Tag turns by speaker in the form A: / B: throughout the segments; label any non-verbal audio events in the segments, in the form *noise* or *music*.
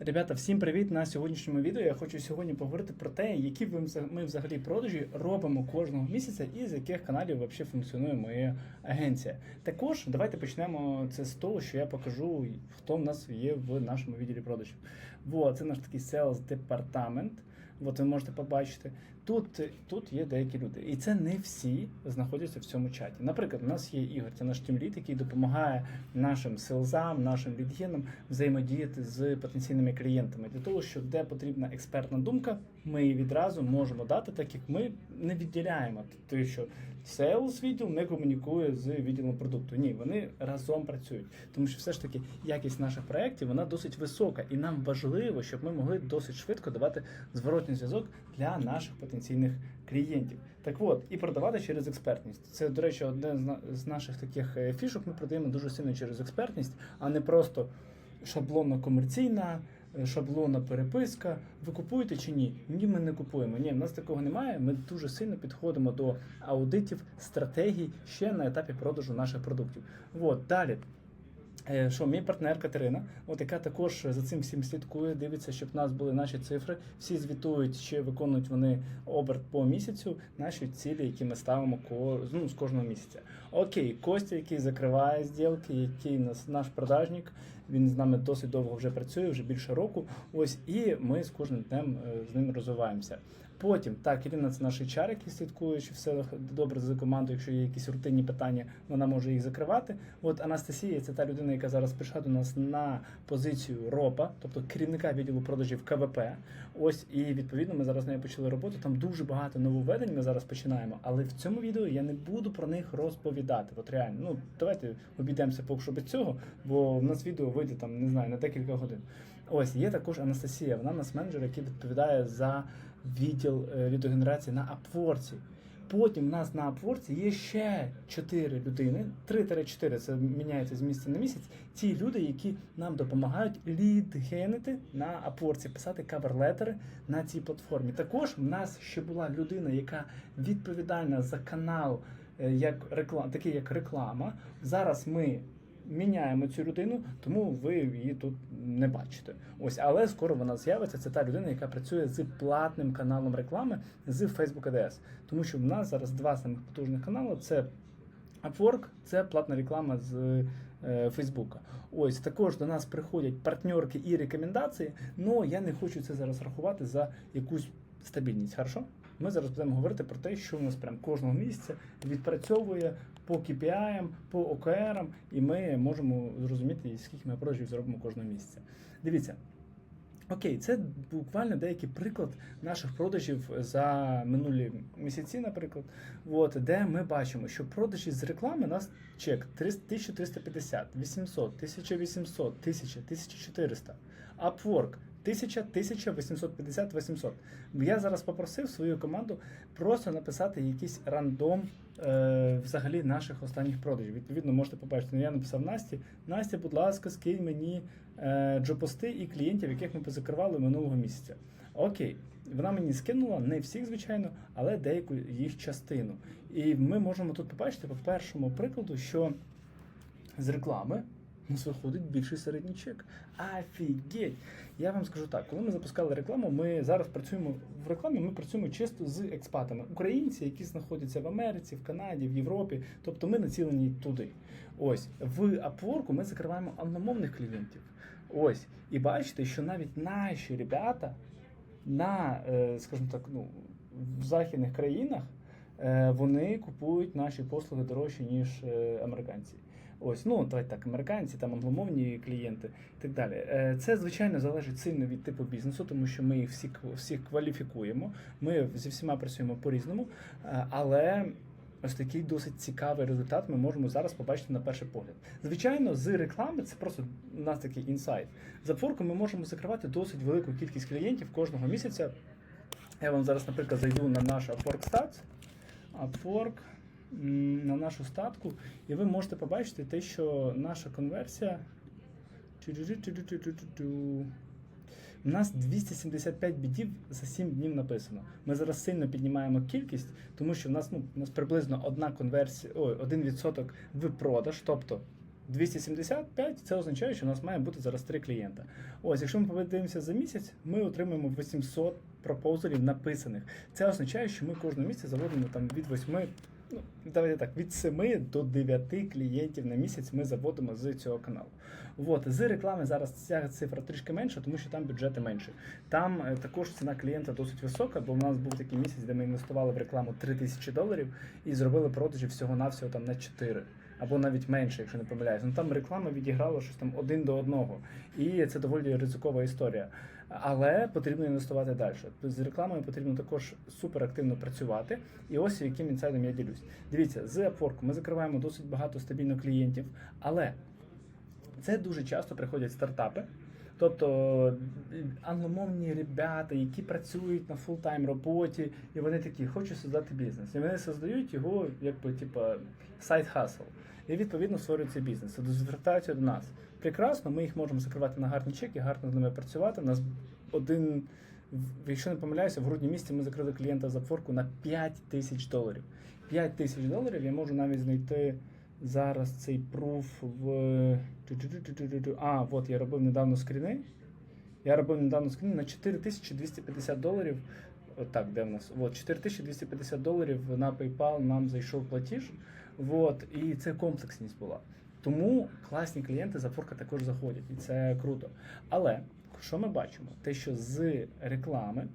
A: Ребята, всім привіт! На сьогоднішньому відео я хочу сьогодні поговорити про те, які ми взагалі продажі робимо кожного місяця і з яких каналів взагалі функціонує моя агенція. Також давайте почнемо це з того, що я покажу, хто в нас є в нашому відділі продажів. Во, це наш такий sales департамент. От ви можете побачити. Тут, тут є деякі люди, і це не всі знаходяться в цьому чаті. Наприклад, у нас є Ігор, це наш тімліт, який допомагає нашим селзам, нашим лідгенам взаємодіяти з потенційними клієнтами. Для того, що де потрібна експертна думка, ми її відразу можемо дати, так як ми не відділяємо. Те, що Sales відділ не комунікує з відділом продукту. Ні, вони разом працюють, тому що все ж таки якість наших проєктів вона досить висока, і нам важливо, щоб ми могли досить швидко давати зворотний зв'язок для наших потенційних клієнтів. Так от, і продавати через експертність. Це, до речі, одне з наших таких е, фішок. Ми продаємо дуже сильно через експертність, а не просто шаблонно комерційна. е, Шаблонна переписка, ви купуєте чи ні? Ні, ми не купуємо. Ні, в нас такого немає. Ми дуже сильно підходимо до аудитів, стратегій ще на етапі продажу наших продуктів. От далі. Е, Що мій партнер Катерина, от яка також за цим всім слідкує, дивиться, щоб в нас були наші цифри. Всі звітують, чи виконують вони оберт по місяцю, наші цілі, які ми ставимо ко, ну, з кожного місяця. Окей, Костя, який закриває зділки, який нас наш продажник. Він з нами досить довго вже працює, вже більше року. Ось і ми з кожним днем е, з ним розвиваємося. Потім так, Ірина це наш HR, який слідкує, що все добре з командою. Якщо є якісь рутинні питання, вона може їх закривати. От Анастасія це та людина, яка зараз прийшла до нас на позицію РОПа, тобто керівника відділу продажів КВП. Ось і відповідно ми зараз нею почали роботу. Там дуже багато нововведень. Ми зараз починаємо. Але в цьому відео я не буду про них розповідати. От реально, ну давайте обійдемося поки що без цього, бо в нас відео вийде там, не знаю, на декілька годин. Ось є також Анастасія. Вона у нас менеджер, який відповідає за відділ е, лідогенерації на Апворці. Потім в нас на Upwork є ще 4 людини, 3-4, це міняється з місяця на місяць. Ті люди, які нам допомагають лідгенити на Upwork, писати каверлетери на цій платформі. Також в нас ще була людина, яка відповідальна за канал, е, як реклама, такий як реклама. Зараз ми міняємо цю людину, тому ви її тут не бачите. Ось, але скоро вона з'явиться. Це та людина, яка працює з платним каналом реклами з Facebook ADS. Тому що в нас зараз два самих потужних канали: це Upwork, це платна реклама з Фейсбука. Ось також до нас приходять партнерки і рекомендації. але я не хочу це зараз рахувати за якусь стабільність. Хорошо? Ми зараз будемо говорити про те, що у нас прям кожного місяця відпрацьовує по KPI, по OKR, і ми можемо зрозуміти, скільки ми продажів зробимо кожного місяця. Дивіться. Окей, це буквально деякий приклад наших продажів за минулі місяці, наприклад, от, де ми бачимо, що продажі з реклами у нас чек 300, 1350, 800, 1800, 1000, 1400, Upwork 1000, 1850, 800. Я зараз попросив свою команду просто написати якийсь рандом е, взагалі наших останніх продажів. Відповідно, можете побачити, ну, я написав Насті. Настя, будь ласка, скинь мені е, джопости і клієнтів, яких ми позакривали минулого місяця. Окей, вона мені скинула не всіх, звичайно, але деяку їх частину. І ми можемо тут побачити по першому прикладу, що з реклами у нас виходить більший середній чек. Офігеть! Я вам скажу так, коли ми запускали рекламу, ми зараз працюємо в рекламі, ми працюємо чисто з експатами. Українці, які знаходяться в Америці, в Канаді, в Європі. Тобто ми націлені туди. Ось в Upwork ми закриваємо англомовних клієнтів. Ось. І бачите, що навіть наші ребята на, е, скажімо так, ну, в західних країнах е, вони купують наші послуги дорожче, ніж е, американці. Ось, ну давайте так, американці, там англомовні клієнти і так далі. Е, Це звичайно залежить сильно від типу бізнесу, тому що ми їх всі всіх кваліфікуємо. Ми зі всіма працюємо по-різному, е, але. Ось такий досить цікавий результат ми можемо зараз побачити на перший погляд. Звичайно, з реклами це просто у нас такий інсайт. За Upwork ми можемо закривати досить велику кількість клієнтів кожного місяця. Я вам зараз, наприклад, зайду на наш Upwork Stats, Upwork, на нашу статку, і ви можете побачити те, що наша конверсія. У нас 275 бідів за 7 днів написано. Ми зараз сильно піднімаємо кількість, тому що в нас ну, у нас приблизно одна конверсія, ой, 1% в продаж, тобто 275 це означає, що у нас має бути зараз три клієнта. Ось, якщо ми подивимося за місяць, ми отримаємо 800 пропозалів написаних. Це означає, що ми кожного місяця заводимо там від 8, ну давайте так, від 7 до 9 клієнтів на місяць ми заводимо з цього каналу. От, з реклами зараз ця цифра трішки менша, тому що там бюджети менші. Там е, також ціна клієнта досить висока, бо в нас був такий місяць, де ми інвестували в рекламу 3000 доларів і зробили продажі всього-навсього там на 4. Або навіть менше, якщо не помиляюсь. Ну там реклама відіграла щось там один до одного. І це доволі ризикова історія. Але потрібно інвестувати далі. З рекламою потрібно також супер активно працювати. І ось яким інсайдом я ділюсь. Дивіться, з Upwork ми закриваємо досить багато стабільно клієнтів, але це дуже часто приходять стартапи. Тобто англомовні ребята, які працюють на фултайм роботі, і вони такі, хочу создати бізнес. І вони создають його, якби типа сайт хасл. І відповідно створюють цей бізнес. Тобто звертаються до нас. Прекрасно, ми їх можемо закривати на гарні чеки, гарно з ними працювати. У нас один, якщо не помиляюся, в грудні місяці ми закрили клієнта за форку на 5 тисяч доларів. 5 тисяч доларів я можу навіть знайти зараз цей пруф в. А, от я робив недавно скріни. Я робив недавно скріни на 4250 доларів. Так, де в нас? От 4250 доларів на PayPal нам зайшов платіж. От, і це комплексність була. Тому класні клієнти за форка також заходять, і це круто. Але що ми бачимо? Те, що з реклами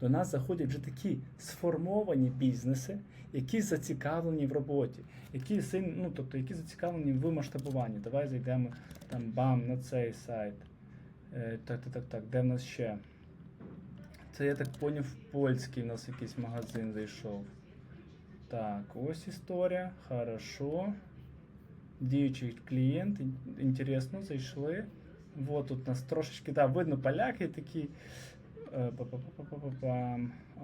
A: до нас заходять вже такі сформовані бізнеси, які зацікавлені в роботі, які ну тобто, які зацікавлені в масштабуванні. Давай зайдемо там бам на цей сайт. Е, так, так, так, так, де в нас ще? Це я так поняв, польський у нас якийсь магазин зайшов. Так, ось історія. Хорошо. Діючий клієнт. Інтересно, зайшли. Вот тут нас трошечки, да, видно поляки такі. Е.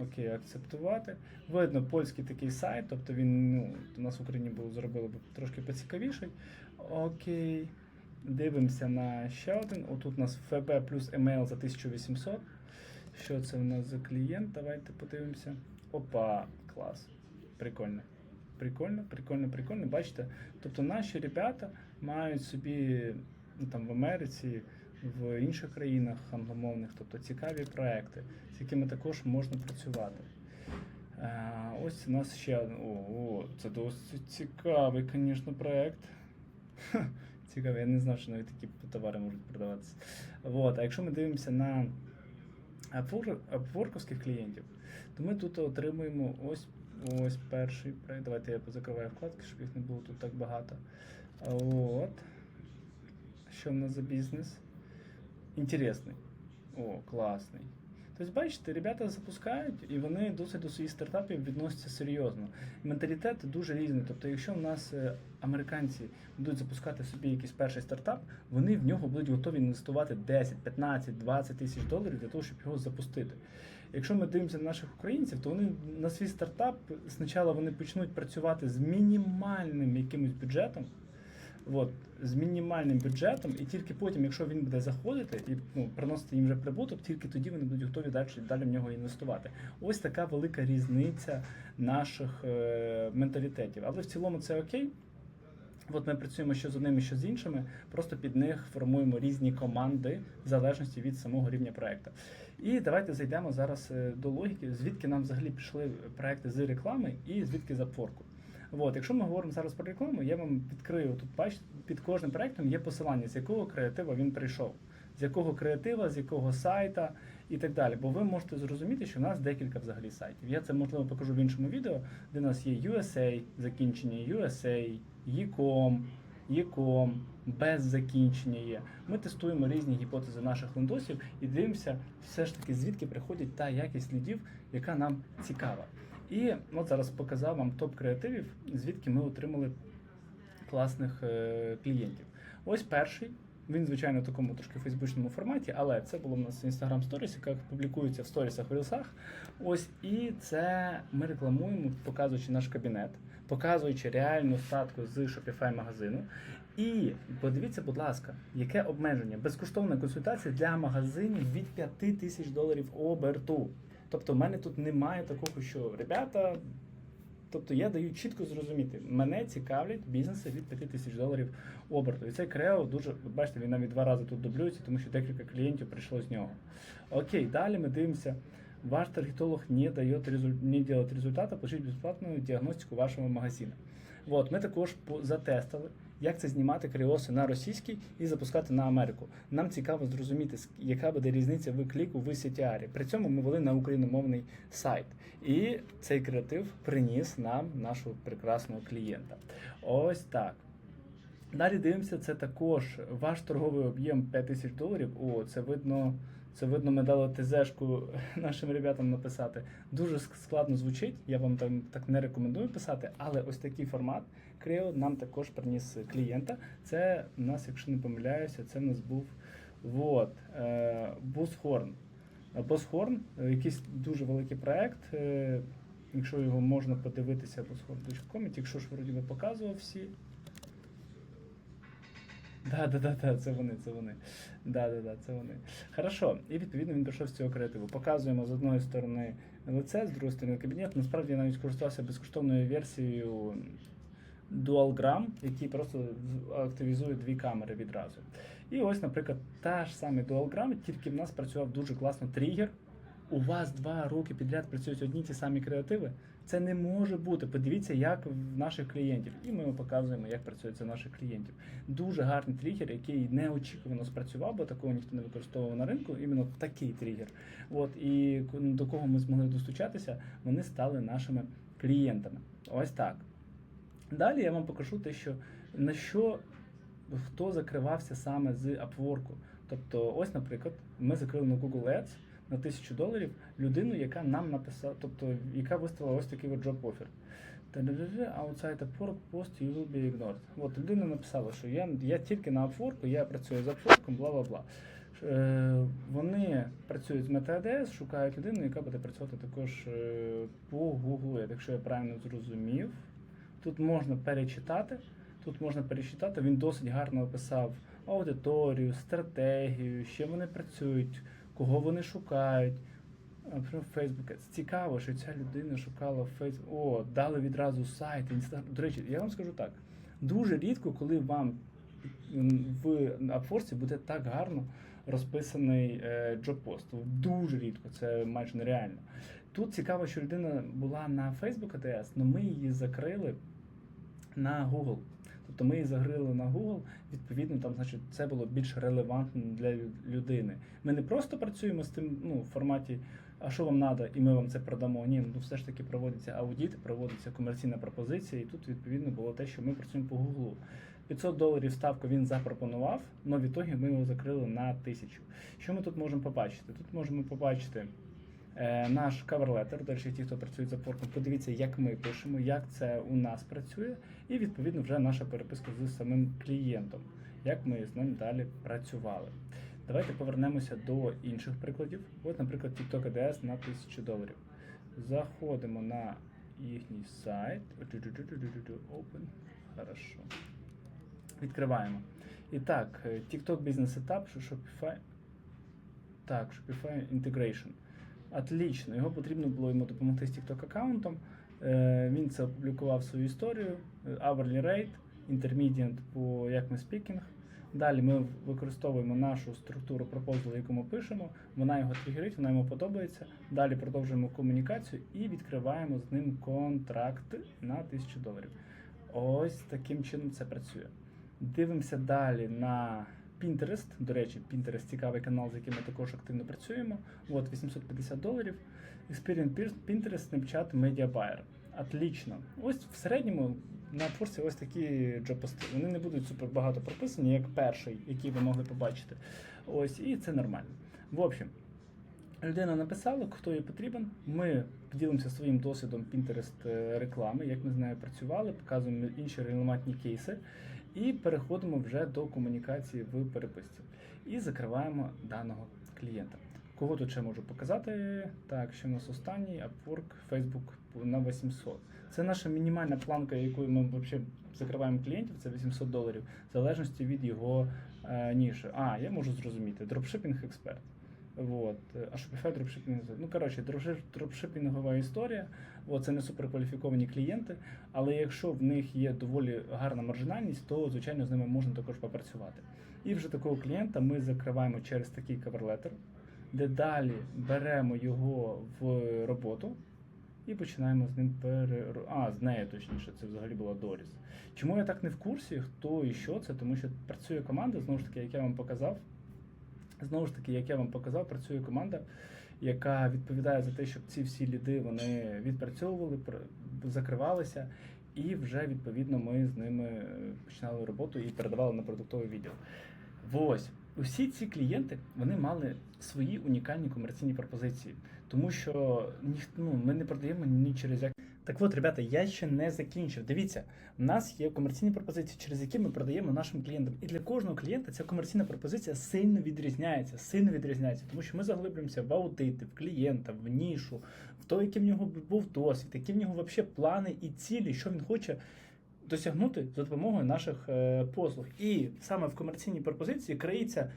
A: Окей, акцептувати. Видно польський такий сайт, тобто він ну, у нас в Україні був зробили б трошки поцікавіший. Окей. Дивимося на ще один. Отут у нас ФБ плюс емейл за 1800. Що це у нас за клієнт? Давайте подивимося. Опа, клас. Прикольно. Прикольно, прикольно, прикольно. Бачите? Тобто наші ребята мають собі ну, там в Америці, в інших країнах англомовних, тобто цікаві проекти, з якими також можна працювати. Е, Ось у нас ще один. О, о, це досить цікавий, звісно, проект. Ха, Цікавий, я не знав, що навіть такі товари можуть продаватися. Вот. А якщо ми дивимося на апворковських клієнтів, то ми тут отримуємо ось ось перший проект. Давайте я позакриваю вкладки, щоб їх не було тут так багато. От. Що в нас за бізнес? Інтересний. О, класний. Тобто, бачите, ребята запускають і вони досить до своїх стартапів відносяться серйозно. Менталітет дуже різний. Тобто, якщо в нас е, американці будуть запускати собі якийсь перший стартап, вони в нього будуть готові інвестувати 10, 15, 20 тисяч доларів для того, щоб його запустити. Якщо ми дивимося на наших українців, то вони на свій стартап спочатку вони почнуть працювати з мінімальним якимось бюджетом. От, з мінімальним бюджетом, і тільки потім, якщо він буде заходити і ну, приносити їм вже прибуток, тільки тоді вони будуть готові далі, далі в нього інвестувати. Ось така велика різниця наших е, менталітетів. Але в цілому це окей. От ми працюємо що з одними, що з іншими, просто під них формуємо різні команди в залежності від самого рівня проекту. І давайте зайдемо зараз е, до логіки, звідки нам взагалі пішли проекти з реклами і звідки з апворку. От, якщо ми говоримо зараз про рекламу, я вам відкрию тут бачите, під кожним проектом є посилання, з якого креатива він прийшов, з якого креатива, з якого сайта і так далі. Бо ви можете зрозуміти, що в нас декілька взагалі сайтів. Я це можливо покажу в іншому відео, де у нас є USA, закінчення USA, Ecom, Ecom, без закінчення є. Ми тестуємо різні гіпотези наших лендосів і дивимося, все ж таки, звідки приходить та якість лідів, яка нам цікава. І от зараз показав вам топ креативів, звідки ми отримали класних е, клієнтів. Ось перший. Він, звичайно, в такому трошки фейсбучному форматі, але це було в нас Instagram Stories, яка публікується в сторісах в рілсах. Ось і це ми рекламуємо, показуючи наш кабінет, показуючи реальну статку з Shopify магазину. І подивіться, будь ласка, яке обмеження? Безкоштовна консультація для магазинів від 5 тисяч доларів оберту. Тобто, в мене тут немає такого, що ребята, Тобто я даю чітко зрозуміти, мене цікавлять бізнеси від 5 тисяч доларів оберту. І цей Крео дуже, бачите, він навіть два рази тут дублюється, тому що декілька клієнтів прийшло з нього. Окей, далі ми дивимося. Ваш таргетолог не дает не делает результата, получить безплатну діагностику вашого магазину. От, ми також затестили, як це знімати креоси на російський і запускати на Америку. Нам цікаво зрозуміти, яка буде різниця в кліку в CTR. При цьому ми вели на україномовний сайт. І цей креатив приніс нам нашого прекрасного клієнта. Ось так. Далі дивимося, це також ваш торговий об'єм 5 тисяч доларів. О, це видно. Це видно, ми дали ТЗшку *laughs* нашим ребятам написати. Дуже складно звучить. Я вам там так не рекомендую писати, але ось такий формат Creo нам також приніс клієнта. Це у нас, якщо не помиляюся, це в нас був вот, е, Бусхорн. Босхорн, якийсь дуже великий проект. е, Якщо його можна подивитися, Bosshorn.com, якщо ж вроді би показував всі. Да, да, да, да, це вони, це вони. Да, да, да, це вони. Хорошо. І відповідно він прийшов з цього креативу. Показуємо з одної сторони лице, з другої сторони кабінет. Насправді я навіть користувався безкоштовною версією DualGram, який просто активізує дві камери відразу. І ось, наприклад, та ж саме DualGram, тільки в нас працював дуже класно тригер. У вас два роки підряд працюють одні ті самі креативи. Це не може бути. Подивіться, як в наших клієнтів. І ми показуємо, як працює це наших клієнтів. Дуже гарний тригер, який неочікувано спрацював, бо такого ніхто не використовував на ринку. Іменно такий тригер. От і до кого ми змогли достучатися, вони стали нашими клієнтами. Ось так. Далі я вам покажу те, що на що хто закривався саме з Upwork. Тобто, ось, наприклад, ми закрили на Google Ads на тисячу доларів людину, яка нам написала, тобто яка виставила ось такий от. Та-да-да-да, Outside Upwork post you will be ignored. От людина написала, що я, я тільки на Upwork, я працюю з Upwork, бла бла бла. Е, Вони працюють з MetaADS, шукають людину, яка буде працювати також е, по Google. Якщо я правильно зрозумів, тут можна перечитати. Тут можна перечитати, він досить гарно описав аудиторію, стратегію, що вони працюють, кого вони шукають. Фейсбук. Цікаво, що ця людина шукала Фейсбук. О, дали відразу сайт, інстаграм. До речі, я вам скажу так: дуже рідко, коли вам в Upwork буде так гарно розписаний е, джоб-пост. Дуже рідко, це майже нереально. Тут цікаво, що людина була на Facebook ATS, але ми її закрили на Google. Тобто ми її загрили на Google, відповідно, там, значить, це було більш релевантно для людини. Ми не просто працюємо з тим ну, в форматі, а що вам треба, і ми вам це продамо. Ні, ну все ж таки проводиться аудит, проводиться комерційна пропозиція, і тут відповідно було те, що ми працюємо по Google. 500 доларів ставку він запропонував, але в ітогі ми його закрили на 1000. Що ми тут можемо побачити? Тут можемо побачити наш каверлетер. До речі, ті, хто працює за порком, подивіться, як ми пишемо, як це у нас працює, і відповідно вже наша переписка з самим клієнтом, як ми з ним далі працювали. Давайте повернемося до інших прикладів. От, наприклад, TikTok ADS на 1000 доларів. Заходимо на їхній сайт. Open. Хорошо. Відкриваємо. І так, е, TikTok Business Setup, Shopify. Так, Shopify Integration. Отлично. Його потрібно було йому допомогти з TikTok аккаунтом. Е, Він це опублікував свою історію. е, Hourly rate, intermediate по як ми speaking. Далі ми використовуємо нашу структуру пропозалу, яку ми пишемо. Вона його тригерить, вона йому подобається. Далі продовжуємо комунікацію і відкриваємо з ним контракт на 1000 доларів. Ось таким чином це працює. Дивимося далі на Pinterest. До речі, Pinterest цікавий канал, з яким ми також активно працюємо. От 850 доларів. Experience Pinterest, Snapchat, Media Buyer. Отлично. Ось в середньому на творці ось такі джопости. Вони не будуть супер багато прописані, як перший, який ви могли побачити. Ось, і це нормально. В общем, людина написала, хто їй потрібен. Ми поділимося своїм досвідом Pinterest е, реклами, як ми з нею працювали, показуємо інші релевантні кейси. І переходимо вже до комунікації в переписці. І закриваємо даного клієнта. Кого тут ще можу показати? Так, що у нас останній Upwork, Facebook на 800. Це наша мінімальна планка, якою ми взагалі закриваємо клієнтів, це 800 доларів, в залежності від його е, ніші. А, я можу зрозуміти. Дропшипінг експерт. Вот. А Shopify дропшипінг. Ну, коротше, дропшип- дропшипінгова історія. От, це не суперкваліфіковані клієнти, але якщо в них є доволі гарна маржинальність, то звичайно з ними можна також попрацювати. І вже такого клієнта ми закриваємо через такий каверлетер, де далі беремо його в роботу і починаємо з ним пере... А, з нею точніше, це взагалі була Доріс. Чому я так не в курсі, хто і що це? Тому що працює команда, знову ж таки, як я вам показав. Знову ж таки, як я вам показав, працює команда, яка відповідає за те, щоб ці всі ліди вони відпрацьовували, закривалися, і вже відповідно ми з ними е, починали роботу і передавали на продуктовий відділ. Ось усі ці клієнти вони мали свої унікальні комерційні пропозиції, тому що ніх, ну, ми не продаємо ні через як. Так от, ребята, я ще не закінчив. Дивіться, у нас є комерційні пропозиції, через які ми продаємо нашим клієнтам. І для кожного клієнта ця комерційна пропозиція сильно відрізняється, сильно відрізняється, тому що ми заглиблюємося в аудити, в клієнта, в нішу, в то, який в нього був досвід, які в нього взагалі плани і цілі, що він хоче досягнути за допомогою наших е, послуг. І саме в комерційній пропозиції криється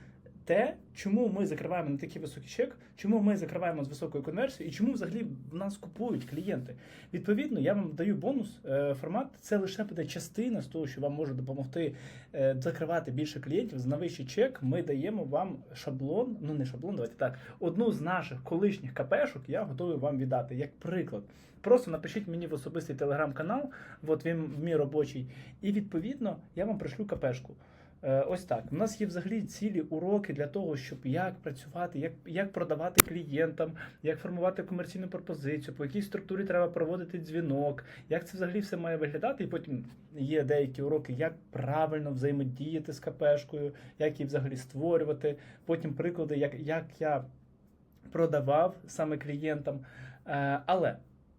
A: те, чому ми закриваємо на такий високий чек, чому ми закриваємо з високою конверсією, і чому взагалі в нас купують клієнти. Відповідно, я вам даю бонус е, формат. Це лише буде частина з того, що вам може допомогти е, закривати більше клієнтів за вищий чек. Ми даємо вам шаблон. Ну не шаблон, давайте так. Одну з наших колишніх КПшок я готовий вам віддати як приклад. Просто напишіть мені в особистий телеграм-канал, от він мій робочий, і відповідно я вам пришлю КПшку. Е, Ось так. У нас є взагалі цілі уроки для того, щоб як працювати, як, як продавати клієнтам, як формувати комерційну пропозицію, по якій структурі треба проводити дзвінок, як це взагалі все має виглядати. І потім є деякі уроки, як правильно взаємодіяти з КПшкою, як її взагалі створювати. Потім приклади, як, як я продавав саме клієнтам. Е, Але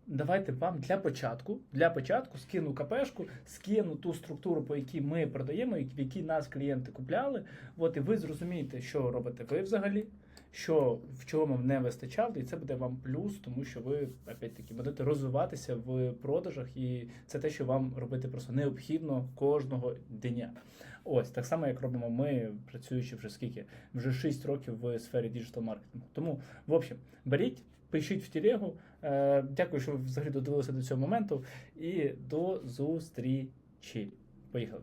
A: давайте вам для початку, для початку скину КПшку, скину ту структуру, по якій ми продаємо, в якій нас клієнти купляли. От і ви зрозумієте, що робите ви взагалі. Що в чому вам не вистачало, і це буде вам плюс, тому що ви опять-таки будете розвиватися в продажах, і це те, що вам робити просто необхідно кожного дня. Ось так само, як робимо ми, працюючи вже скільки, вже 6 років в сфері діджитал маркетингу. Тому, в общем, беріть, пишіть в телегу. Е, Дякую, що ви взагалі додивилися до цього моменту. І до зустрічі. Поїхали.